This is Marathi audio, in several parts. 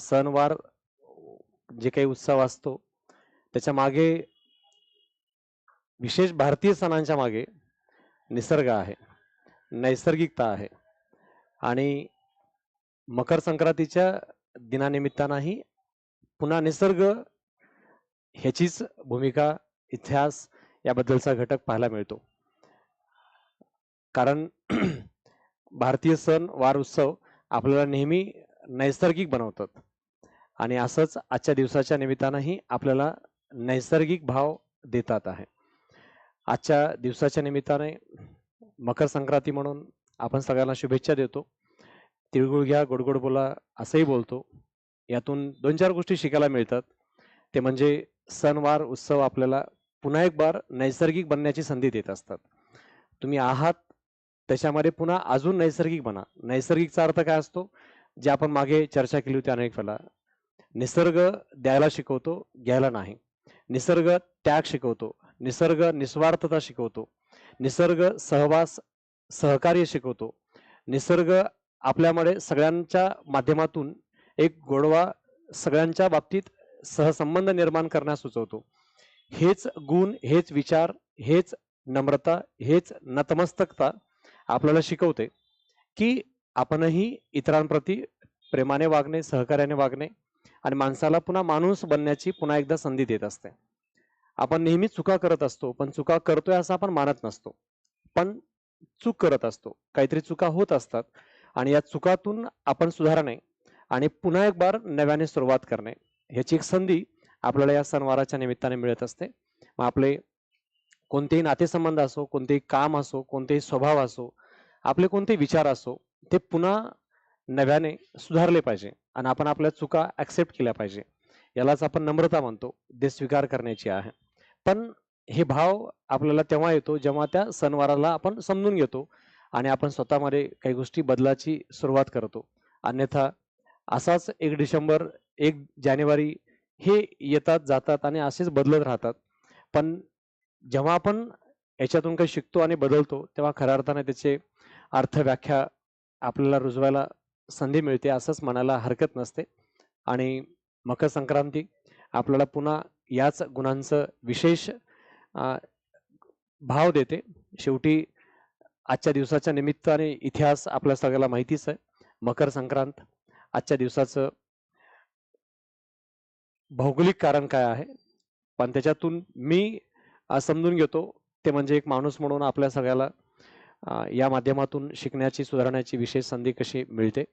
सणवार जे काही उत्सव असतो त्याच्यामागे विशेष भारतीय सणांच्या मागे निसर्ग आहे नैसर्गिकता आहे आणि मकर संक्रांतीच्या दिनानिमित्तानंही पुन्हा निसर्ग ह्याचीच भूमिका इतिहास याबद्दलचा घटक पाहायला मिळतो. कारण भारतीय सण वार उत्सव आपल्याला नेहमी नैसर्गिक बनवतात. आणि असंच आजच्या दिवसाच्या निमित्तानंही आपल्याला नैसर्गिक भाव देतात आहे. आजच्या दिवसाच्या निमित्ताने मकर संक्रांती म्हणून आपण सगळ्यांना शुभेच्छा देतो. तिळगुळ घ्या गोडगोड बोला असंही बोलतो. यातून दोन चार गोष्टी शिकायला मिळतात. ते म्हणजे सणवार उत्सव आपल्याला पुन्हा एक बार नैसर्गिक बनण्याची संधी देत असतात. तुम्ही आहात त्याच्यामध्ये पुन्हा अजून नैसर्गिक बना. नैसर्गिकचा अर्थ काय असतो? जे आपण मागे चर्चा केली होती अनेक वेळा निसर्ग द्यायला शिकवतो घ्यायला नाही. निसर्ग त्याग शिकवतो निसर्ग निस्वार्थता शिकवतो निसर्ग सहवास सहकार्य शिकवतो निसर्ग आपल्यामुळे सगळ्यांच्या माध्यमातून एक गोडवा सगळ्यांच्या बाबतीत सहसंबंध निर्माण करण्यास सुचवतो. हेच गुण हेच विचार हेच नम्रता हेच नतमस्तकता आपल्याला शिकवते की आपणही इतरांप्रती प्रेमाने वागणे सहकार्याने वागणे आणि माणसाला पुन्हा माणूस बनण्याची पुन्हा एकदा संधी देत असते. आपण नेहमी चुका करत असतो पण चुका करतोय असं आपण मानत नसतो. पण चूक करत असतो. काहीतरी चुका होत असतात आणि या चुकातून आपण सुधारणे आणि पुन्हा एक बार नव्याने सुरुवात करणे ह्याची एक संधी आपल्याला या सणवाराच्या निमित्ताने मिळत असते. मग आपले कोणतेही नातेसंबंध असो कोणतेही काम असो कोणतेही स्वभाव असो आपले कोणतेही विचार असो ते पुन्हा नव्याने सुधारले पाहिजे. आणि आपण आपल्या चुका ॲक्सेप्ट केल्या पाहिजे. यालाच आपण नम्रता म्हणतो. ते स्वीकार करण्याची आहे. पण हे भाव आपल्याला तेव्हा येतो जेव्हा त्या सणवाराला आपण समजून घेतो आणि आपण स्वतःमध्ये काही गोष्टी बदलाची सुरुवात करतो. अन्यथा असाच एक डिसेंबर एक जानेवारी हे येतात जातात आणि असेच बदलत राहतात. पण जेव्हा आपण याच्यातून काही शिकतो आणि बदलतो तेव्हा खऱ्या अर्थाने त्याचे अर्थ व्याख्या आपल्याला रुजवायला संधी मिळते असंच म्हणायला हरकत नसते. आणि मकर संक्रांती आपल्याला पुन्हा याच गुणांचं विशेष भाव देते. शेवटी आजच्या दिवसाच्या निमित्ताने इतिहास आपल्या सगळ्याला माहितीच आहे. मकर संक्रांत आजच्या दिवसाचं भौगोलिक कारण काय आहे? पण त्याच्यातून मी समजून घेतो. ते म्हणजे एक माणूस म्हणून आपल्या सगळ्याला या माध्यमातून शिकण्याची सुधारण्याची विशेष संधी कशी मिळते?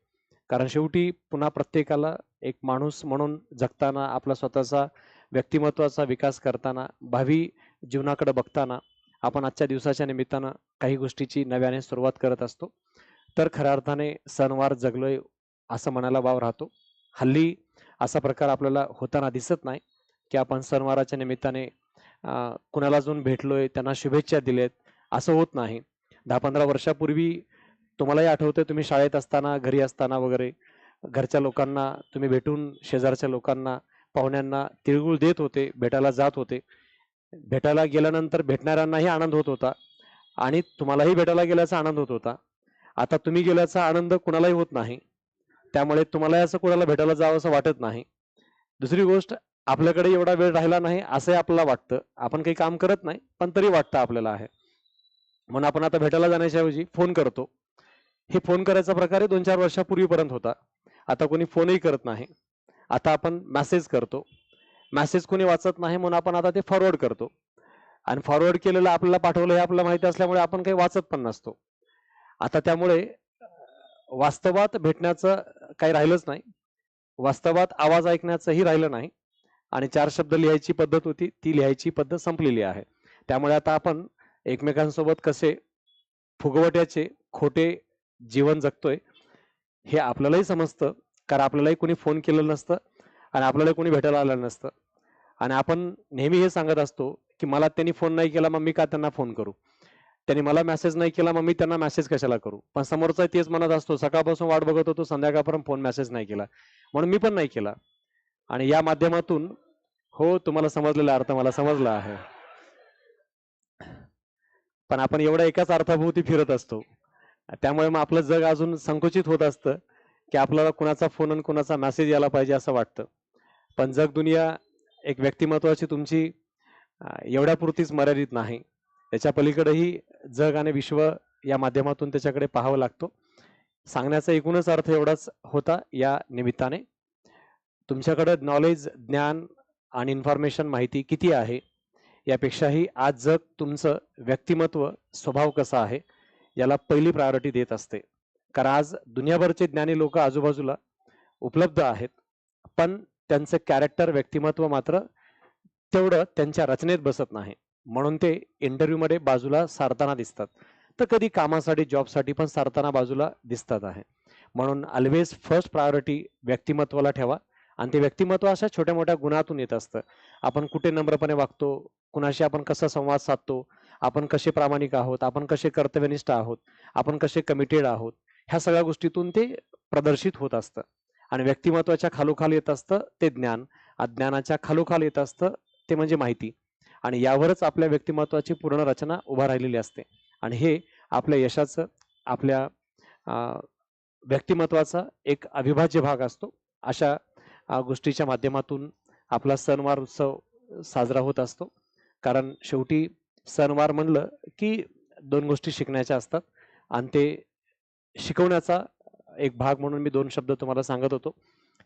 कारण शेवटी पुन्हा प्रत्येकाला एक माणूस म्हणून जगताना आपला स्वतःचा व्यक्तिमत्वाचा विकास करताना भावी जीवनाकडे बघताना आपण आजच्या दिवसाच्या निमित्तानं काही गोष्टीची नव्याने सुरुवात करत असतो. तर खऱ्या अर्थाने सणवार जगलोय असं म्हणायला वाव राहतो. हल्ली असा प्रकार आपल्याला होताना दिसत नाही की आपण सणवाराच्या निमित्ताने कुणाला अजून भेटलोय त्यांना शुभेच्छा दिलेत असं होत नाही. दहा पंधरा वर्षापूर्वी तुम्हालाही आठवतं तुम्ही शाळेत असताना घरी असताना वगैरे घरच्या लोकांना तुम्ही भेटून शेजारच्या लोकांना पाहुण्यांना तिळगुळ देत होते भेटायला जात होते. भेटायला गेल्यानंतर भेटणाऱ्यांनाही आनंद होत होता आणि तुम्हालाही भेटायला गेल्याचा आनंद होत होता. आता तुम्ही गेल्याचा आनंद कुणालाही होत नाही. त्यामुळे तुम्हालाही असं कुणाला भेटायला जावं असं वाटत नाही. दुसरी गोष्ट आपल्याकडे एवढा वेळ राहिला नाही असंही आपल्याला वाटतं. आपण काही काम करत नाही पण तरी वाटतं आपल्याला आहे. म्हणून आपण आता भेटायला जाण्याच्या ऐवजी फोन करतो. हे फोन करायचा प्रकार दोन चार वर्षापूर्वीपर्यंत होता. आता कोणी फोनही करत नाही. आता आपण मॅसेज करतो. मॅसेज कोणी वाचत नाही म्हणून आपण आता ते फॉरवर्ड करतो. आणि फॉरवर्ड केलेलं आपल्याला पाठवलं हे आपल्याला माहिती असल्यामुळे आपण काही वाचत पण नसतो. आता त्यामुळे वास्तवात भेटण्याचं काही राहिलंच नाही. वास्तवात आवाज ऐकण्याचंही राहिलं नाही. आणि चार शब्द लिहायची पद्धत होती. ती लिहायची पद्धत संपलेली आहे. त्यामुळे आता आपण एकमेकांसोबत कसे फुगवट्याचे खोटे जीवन जगतोय हे आपल्यालाही समजतं. कारण आपल्यालाही कोणी फोन केलेलं नसतं आणि आपल्याला कोणी भेटायला आलं नसतं. आणि आपण नेहमी हे सांगत असतो की मला त्यांनी फोन नाही केला मग मी का त्यांना फोन करू? त्यांनी मला मेसेज नाही केला मग मी त्यांना मेसेज कशाला करू? पण समोरचा तेच म्हणत असतो सकाळपासून वाट बघत होतो संध्याकाळपर्यंत फोन मेसेज नाही केला. म्हणून मी पण नाही केला. आणि या माध्यमातून हो तुम्हाला समजलेला अर्थ मला समजला आहे. पण आपण एवढ्या एकाच अर्थाभोवती फिरत असतो. त्यामुळे मग आपलं जग अजून संकुचित होत असतं की आपल्याला कुणाचा फोन आणि कुणाचा मेसेज यायला पाहिजे असं वाटतं. पण जग दुनिया एक व्यक्तिमत्वाची तुमची एवढ्यापुरतीच मर्यादित नाही. त्याच्या पलीकडेही जग आणि विश्व या माध्यमातून त्याच्याकडे पाहावं लागतो. सांगण्याचा एकूणच अर्थ एवढाच होता या निमित्ताने. तुमच्याकडं नॉलेज ज्ञान आणि इन्फॉर्मेशन माहिती किती आहे? यापेक्षाही आज जग तुमचं व्यक्तिमत्व स्वभाव कसा आहे याला पहिली प्रायोरिटी देत असते. कारण आज दुनियाभरचे ज्ञानी लोक आजूबाजूला उपलब्ध आहेत पण त्यांचं कॅरेक्टर व्यक्तिमत्व मात्र तेवढं त्यांच्या रचनेत बसत नाही. म्हणून ते इंटरव्ह्यूमध्ये बाजूला सारताना दिसतात. तर कधी कामासाठी जॉबसाठी पण सारताना बाजूला दिसतात आहे. म्हणून ऑलवेज फर्स्ट प्रायोरिटी व्यक्तिमत्वाला ठेवा. आणि ते व्यक्तिमत्व अशा छोट्या मोठ्या गुणातून येत असतं. आपण कुठे नम्रपणे वागतो कुणाशी आपण कसा संवाद साधतो आपण कसे प्रामाणिक आहोत आपण कसे कर्तव्यनिष्ठ आहोत आपण कसे कमिटेड आहोत ह्या सगळ्या गोष्टीतून ते प्रदर्शित होत असतं. आणि व्यक्तिमत्वाच्या खालोखाल येत असतं ते ज्ञान. अज्ञानाच्या खालोखाल येत असतं ते म्हणजे माहिती. आणि यावरच आपल्या व्यक्तिमत्वाची पूर्ण रचना उभा राहिलेली असते. आणि हे आपल्या यशाचं आपल्या व्यक्तिमत्वाचा एक अविभाज्य भाग असतो. अशा गोष्टीच्या माध्यमातून आपला सणवार उत्सव साजरा होत असतो. कारण शेवटी सणवार म्हणलं की दोन गोष्टी शिकण्याच्या असतात आणि ते शिकवण्याचा एक भाग म्हणून मी दोन शब्द तुम्हाला सांगत होतो.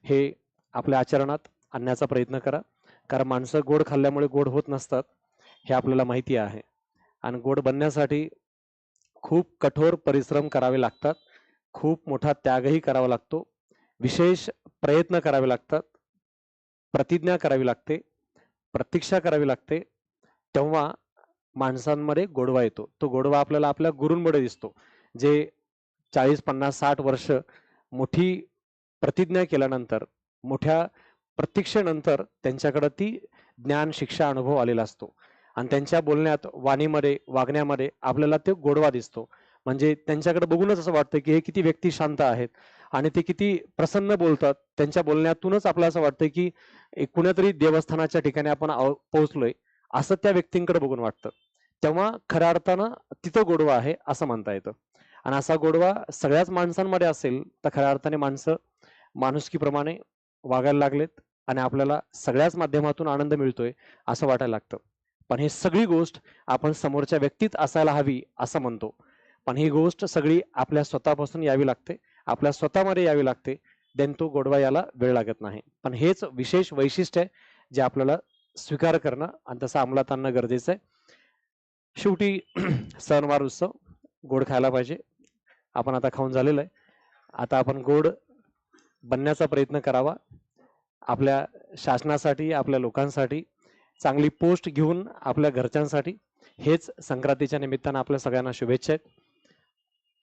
हे आपल्या आचरणात आणण्याचा प्रयत्न करा. कारण माणसं गोड खाल्ल्यामुळे गोड होत नसतात हे आपल्याला माहिती आहे. आणि गोड बनण्यासाठी खूप कठोर परिश्रम करावे लागतात. खूप मोठा त्यागही करावा लागतो. विशेष प्रयत्न करावे लागतात. प्रतिज्ञा करावी लागते. प्रतीक्षा करावी लागते. तेव्हा माणसांमध्ये गोडवा येतो. तो गोडवा आपल्याला आपल्या गुरूंमुळे दिसतो. जे चाळीस पन्नास साठ वर्ष मोठी प्रतिज्ञा केल्यानंतर मोठ्या प्रतीक्षेनंतर त्यांच्याकडे ती ज्ञान शिक्षा अनुभव आलेला असतो. आणि त्यांच्या बोलण्यात वाणीमध्ये वागण्यामध्ये आपल्याला ते गोडवा दिसतो. म्हणजे त्यांच्याकडे बघूनच असं वाटतं की हे किती व्यक्ती शांत आहेत आणि ते किती प्रसन्न बोलतात. त्यांच्या बोलण्यातूनच आपल्याला असं वाटतं की एक कुणीतरी देवस्थानाच्या ठिकाणी आपण आव- पोहोचलोय असं त्या व्यक्तींकडे बघून वाटतं. तेव्हा खऱ्या अर्थानं तिथं गोडवा आहे असं म्हणता येतं. आणि असा गोडवा सगळ्याच माणसांमध्ये असेल तर खऱ्या अर्थाने माणसं माणुसकीप्रमाणे वागायला लागलेत आणि आपल्याला सगळ्याच माध्यमातून आनंद मिळतोय असं वाटायला लागतं. पण हे सगळी गोष्ट आपण समोरच्या व्यक्तीत असायला हवी असं म्हणतो. पण ही गोष्ट सगळी आपल्या स्वतःपासून यावी लागते. आपल्या स्वतःमध्ये यावी लागते. देन तो गोडवा याला वेळ लागत नाही. पण हेच विशेष वैशिष्ट्य आहे जे आपल्याला स्वीकार करणं आणि तसं अंमलात आणणं गरजेचं आहे. शेवटी सणवार उत्सव गोड खायला पाहिजे. आपण आता खाऊन झालेलं आहे. आता आपण गोड बनण्याचा प्रयत्न करावा. आपल्या शासनासाठी आपल्या लोकांसाठी चांगली पोस्ट घेऊन आपल्या घरच्यांसाठी. हेच संक्रांतीच्या निमित्तानं आपल्या सगळ्यांना शुभेच्छा आहेत.